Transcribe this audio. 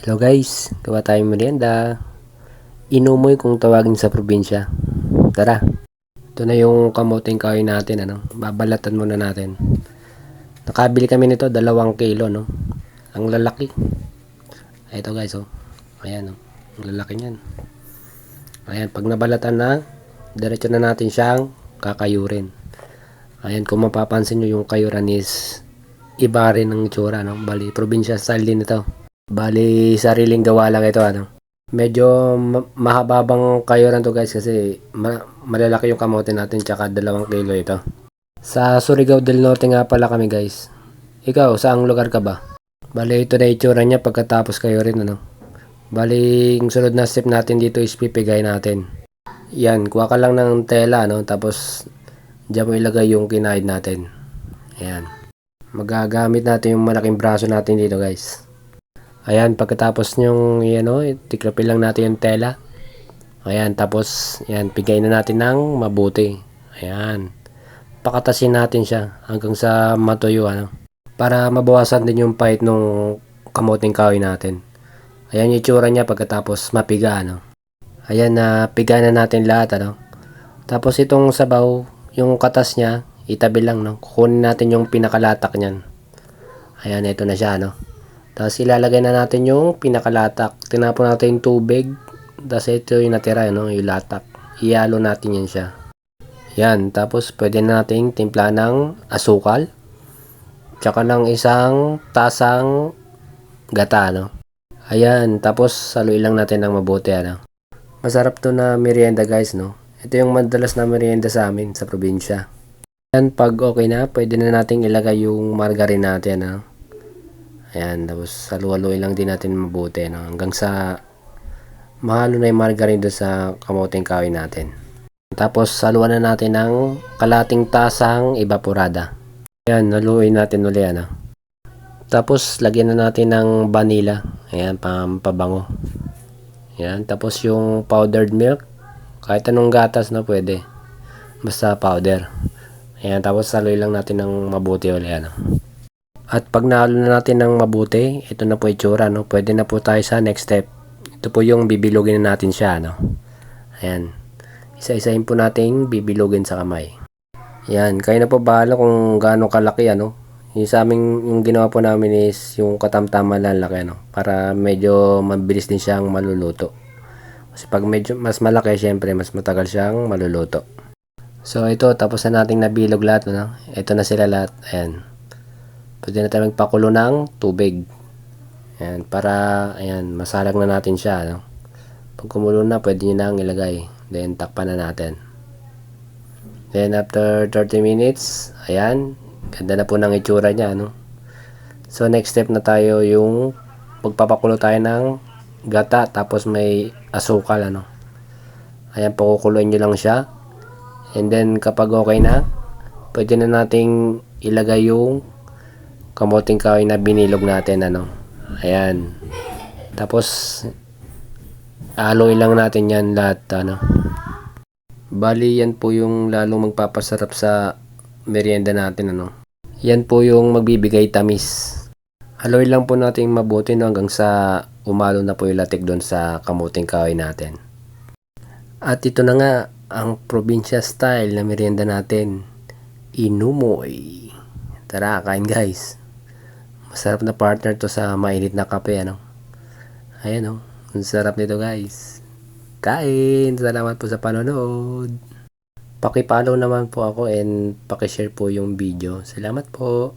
Hello guys, gawa tayong merienda. Inumoy kung tawagin sa probinsya. Tara. Ito na yung kamuting kahoy natin, ano. Babalatan muna natin. Nakabili kami nito, dalawang kilo, no. Ang lalaki. Ay, Ito guys, oh. Ayan, oh. Ang lalaki niyan. Ayan, pag nabalatan na, diretso na natin siyang kakayurin. Ayan, kung mapapansin nyo yung kayuran is iba rin ang itsura, no? Bali, probinsya style din ito. Bali, sariling gawa lang ito, ano. Medyo ma- mahababang kayuran to guys kasi ma- malalaki yung kamote natin tsaka dalawang kilo ito. Sa Surigao del Norte nga pala kami guys. Ikaw, saang lugar ka ba? Bali, ito na itsura niya pagkatapos kayo rin, ano. Bali, yung sunod na step natin dito is pipigay natin. Yan, kuha ka lang ng tela, no? Tapos, diyan mo ilagay yung kinaid natin. Ayan. Magagamit natin yung malaking braso natin dito, guys. Ayan, pagkatapos nyong, yan o, tiklopin lang natin yung tela. Ayan, tapos, yan, pigay na natin ng mabuti. Ayan. Pakatasin natin siya hanggang sa matuyo, ano. Para mabawasan din yung pahit nung kamuting kahoy natin. Ayan yung itsura niya pagkatapos mapiga, ano. Ayan, na piga na natin lahat, ano. Tapos itong sabaw, yung katas niya, itabi lang, no. Kukunin natin yung pinakalatak niyan. Ayan, ito na siya, no. Tapos ilalagay na natin yung pinakalatak. Tinapon natin yung tubig. Tapos ito yung natira, no, yung latak. Iyalo natin yan siya. Yan, tapos pwede na nating timpla ng asukal. Tsaka ng isang tasang gata, no. Ayan, tapos saluin lang natin ng mabuti, ano. Masarap to na merienda, guys, no. Ito yung madalas na merienda sa amin sa probinsya. Yan, pag okay na, pwede na nating ilagay yung margarine natin, no. Ayan, tapos saluhaluin lang din natin mabuti, no. Hanggang sa mahalo na yung margarine doon sa kamuting kahoy natin. Tapos saluan na natin ng kalating tasang evaporada. Ayan, naluin natin uli, ano. Tapos, lagyan na natin ng vanilla. Ayan, pampabango. Ayan, tapos yung powdered milk. Kahit anong gatas na pwede. Basta powder. Ayan, tapos saluin lang natin ng mabuti uli, ano. At pag nahalo na natin ng mabuti, ito na po itsura, no. Pwede na po tayo sa next step. Ito po yung bibilugin na natin siya, no. Ayan. Isa-isahin po nating bibilugin sa kamay. Yan, kayo na po bahala kung gaano kalaki ano. Yung sa amin, yung ginawa po namin is yung katamtaman lang laki ano. Para medyo mabilis din siyang maluluto. Kasi pag medyo mas malaki, syempre mas matagal siyang maluluto. So ito, tapos na nating nabilog lahat. Ano? Ito na sila lahat. Ayan. Pwede na tayo magpakulo ng tubig. Ayan, para ayan, masalag na natin siya. Ano? Pag kumulo na, pwede nyo nang ilagay. Then, takpan na natin. Then, after 30 minutes, ayan, ganda na po ng itsura niya, no? So, next step na tayo yung magpapakulo tayo ng gata, tapos may asukal, ano? Ayan, pakukuloyin nyo lang siya. And then, kapag okay na, pwede na nating ilagay yung kamuting kahoy na binilog natin, ano? Ayan. Tapos, aloy lang natin yan lahat, ano? Bali, yan po yung lalong magpapasarap sa merienda natin, ano. Yan po yung magbibigay tamis. Haloy lang po natin mabuti no, hanggang sa umalo na po yung latik doon sa kamuting kahoy natin. At ito na nga, ang probinsya style na merienda natin. Inumoy. Tara, kain guys. Masarap na partner to sa mainit na kape, ano. Ayan, oh. Ang sarap nito, guys. Kain! Salamat po sa panonood. Pakipollow naman po ako and pakishare po yung video. Salamat po.